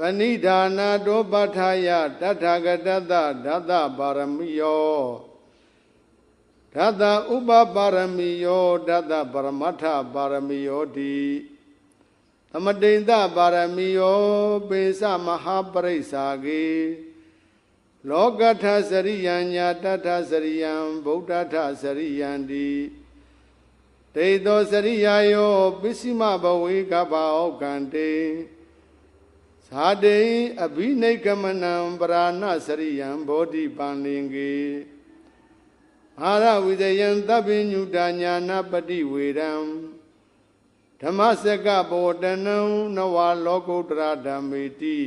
ပဏိဒါနာတောပဋ္ဌာယတထာဂတတဓာတပါရမီယောဓာတဥပပါရမီယောဓာတပရမတ္ထပါရမီယောတိသမတိန်တပါရမီယောပိသမဟာပရိစ္ဆာကေလောကထစရိယံညာတထစရိယံဗုဒ္ဓထစရိယံတိတေသောစရိယာယောပစ္စည်းမဘဝေကပ္ပဩကံတေ ဇာတိအဘိနိကမနံပရာဏစရိယံဘောဓိပန္လင်ကေအာရဝိဇယံသဗ္ဗညုတာညာနာပတိဝေရံဓမ္မစကဘောတနံနဝလောကုတ္တရာဓမ္မေတိ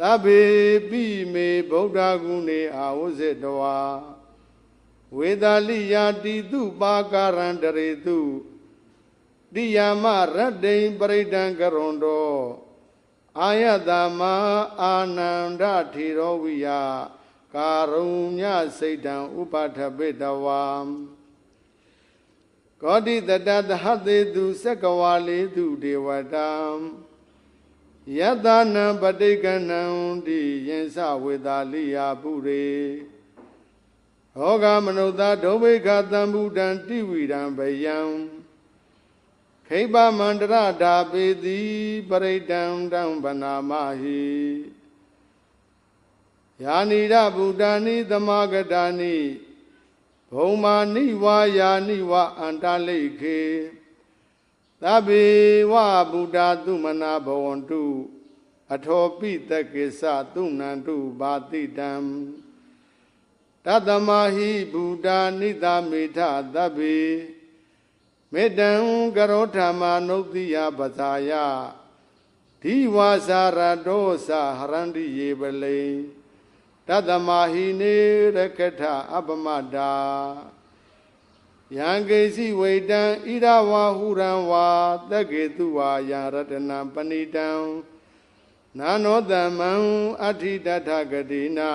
သဗ္ဗေပိမေဗုဒ္ဓဂုဏေအာဝဇ္ဇတဝါဝေသာလိယာတိတုပါကာရံတရေတုတိယမရတ္တိံပရိဒံကရွန်တော အာယတမအာနန္ဒထေရောဝိယကာရုညစိတ်တံဥပါထပိတဝါကောတိတတသဟတေတုစက္ကဝါလေတုဒေဝတံယတနံပဋိကဏံတိယင်္စဝေသာလိယာပုရေဟောကမနုဿဒုဗေခသံဗုဒံတိဝိရံဗယံ ခိဗ္ဗမန္တရဓာပေတိပရိတံတံဗနာမဟိယာနိရဗုဒ္ဓာနိသမဂတာနိဘုံမာနိဝါယာနိဝအန္တလိခေသဗ္ဗေဝဗုဒ္ဓသုမနာဘဝန္တုအထောပိတကိစ္စသုဏန္တုဘာတိတံတတမဟိဗုဒ္ဓနိသမေထသဗ္ဗေ မေတံကရောဓမ္မာနုတ္တိယပဇာယဒီဝါစာရတောသဟရန္တိယေပလေတတမဟိနေရကထအပမတာယံကေစီဝေတံဣရဝါဟုရံဝါတကေတုဝါယရတနာပဏိတံနာနောတမံအဋ္ဌိတထဂတိနာ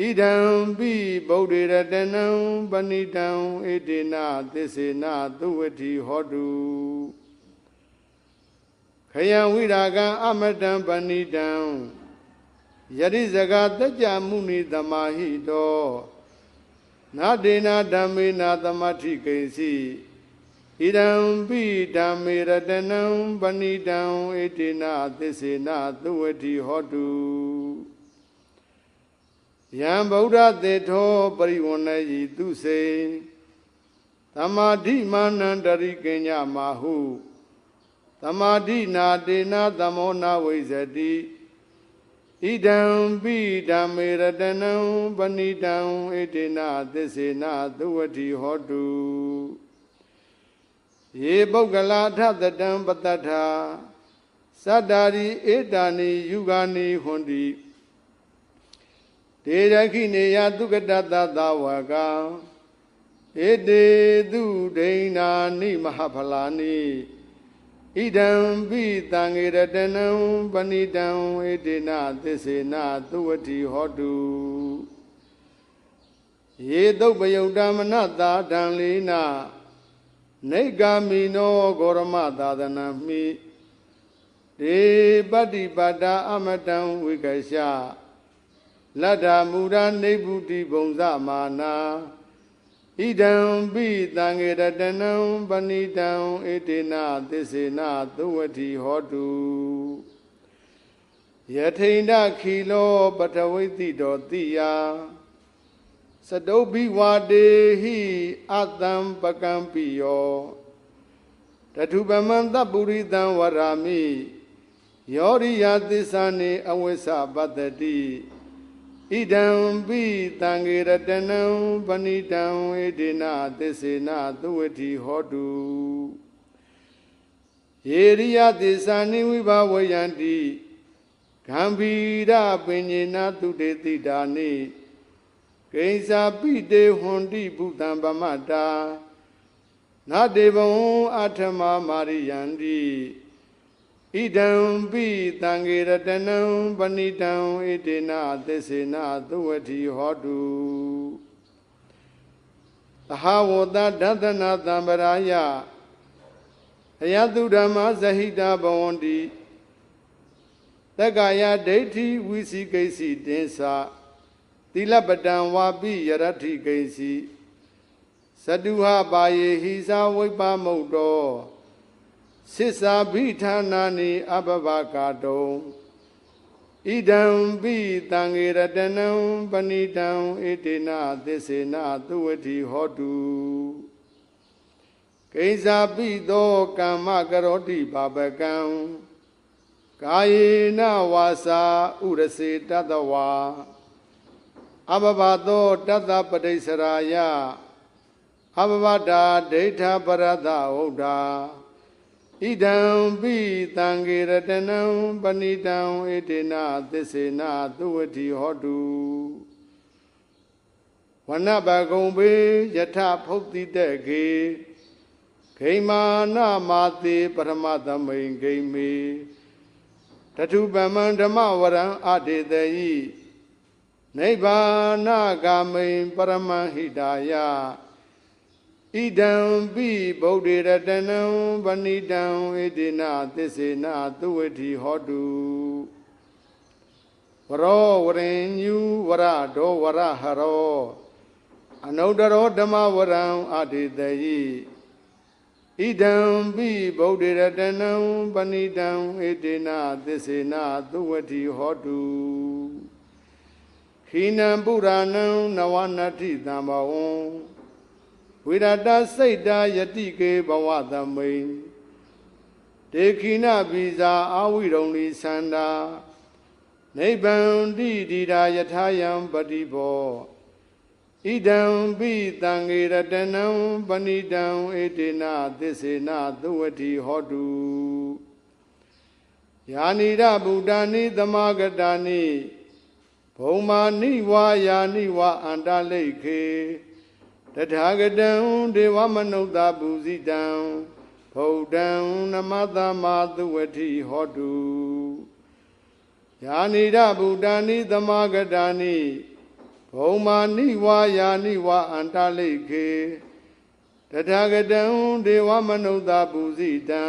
ဣဒံပိဗုဒ္ဓရတနံပဏိတံဣတိနာသစ္စေနာသုဝတိဟောတုခယံဝိရာကံအမတံပဏိတံယရိဇဂတကြမုနိသမာဟိတောနာဒေနာဓမ္မေနာသမတိကိဉ္စီဣဒံပိဓမ္မေရတနံပဏိတံဣတိနာသစ္စေနာသုဝတိဟောတု ယံဗုဒ္ဓသေထောပရိဝဏယီသူစေသမာဓိမာနန္တရိကညမာဟုသမာဓိနာတေနာသမောနာဝိဇတိဣဒံပိဓမ္မေရတနံပဏိတံဣတိနာသစ္စေနာသုဝတိဟောတုယေပုဂ္ဂလာထသတံပတ္တထာသတ္တာရိဧတာနိယူဂာနိဟွန်တိ ဒေရခိနေယသုကတတသဝကံဧတေသူဒိဏာနိမဟာဖလာနိဣဒံပိတံငေရတနံပဏိတံဝေဒေနသစ္စေနသုဝတိဟောတုယေတုပယုတ်တမနတာတံလေးနာနေဂာမိနောဂောရမသာသနာမိဒေပတ္တိပါဒအမတံဝိကရှ လတ္တာမူရာနေဗုတိဘုံဇမာနာဣဒံပိတံငေရတနံပဏိတံဣတိနာသစ္စေနာသုဝတိဟောတုယထိန်ဒခီလောပထဝိတိတောတိယစတုဘိဝါဒေဟိအတံပကံပိယောတထုပမံတပုရိတံဝရာမိယောရိယသစ္စာနေအဝိသပတ္တိ ဣဒံပိတံငေရတနံပဏိတံဝေဒေနသစ္စေနသုဝတိဟောတုယေရိယသစ္စာနိဝိဘဝယန္တိဂံဗီရပင်ညေနသုတေတိတာနိကိဉ္စာပိတေဟွန်တိဘုတံပမတ္တာနာတေဘဝံအထမမာရိယန္တိ ဣဒံပိတံငေရတနံပဏိတံဣတေနသစ္စေနသုဝတိဟောတုသဟဝတဒသနာတံပရာယအယတုဓမ္မဇဟိတဘဝန္တိတက္ကာယဒိဋ္ဌိဝိစီကိစီတင်္စာသီလပတံဝါပိယရတ္ထိကိစီသတုဟပါယေဟိသာဝိပ္ပမုတ်တော သစ္စာဘိဌာနာနိအဘဘကာတုံဣဒံပိတံငေရတနံပဏိတံဣတိနာသစ္စေနာသုဝတိဟောတုကိဉ္စာပိသောကမ္မကရောတိပါပကံကာယေနဝါစာဥရစေတတဝါအဘဘသောတတပတိစရာယအဘဘတာဒိဋ္ဌပရဒဟုတ်တာ ဣဒံပိတံဂေရတနံပဏိတံဣတိနာသစ္စေနာသုဝတိဟောတုဝနဘဂုံဘေယထဖုတ်တိတေကေဂိမာနမာတိပရမသမိန်ဂိမေတထုပမံဓမ္မဝရံအတေတယိနိဗ္ဗာနဂာမိန်ပရမဟိတာယ ဣဒံပိဗုဒ္ဓေရတနံပဏိတံဣတိနာသစ္စေနာသုဝတိဟောတုဝရောဝရင်ညူဝရဒောဝရဟရောအနုတ္တရောဓမ္မဝရံအတေတယိဣဒံပိဗုဒ္ဓေရတနံပဏိတံဣတိနာသစ္စေနာသုဝတိဟောတုခိနံပုရာဏံနဝနတ္ထိတံဘဝံ ဝိရတစိတ်တာယတိကေဘဝသမိန်ဒေခိနဗီဇာအာဝိရုံလီသန္တာနိဗ္ဗံတိတိတာယထာယံပတိဘောဣဒံပိတံငေရတနံပဏိတံဣတိနာသစ္စေနာသုဝတိဟောတုယာနိရဗုဒ္ဓာနိသမာဂတာနိဘုံမာနိဝါယာနိဝါအန္တလိခေ တထာဂတံဒေဝမနုဿပုဇိတံဗုဒ္ဓံနမတမာသုဝတိဟောတုယာနိရဗုဒ္ဓာနိသမာဂတာနိဘုံမာနိဝါယာနိဝါအန္တလိခေတထာဂတံဒေဝမနုဿပုဇိတံ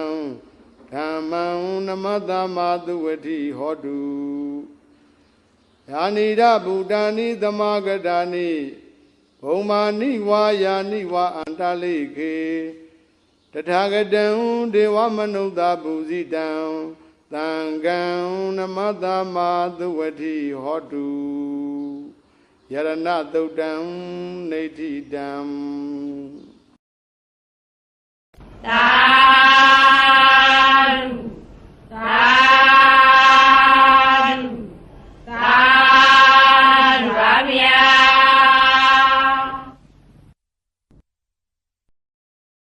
ဓမ္မံနမတမာသုဝတိဟောတုယာနိရဗုဒ္ဓာနိသမာဂတာနိ ဘုံမာနိဝါယာနိဝါအန္တလိခေတထာဂတံဒေဝမနုဿပုဇိတံသံဃံနမတမာသုဝတိဟောတုယရဏသုတ်တံနေတိတံ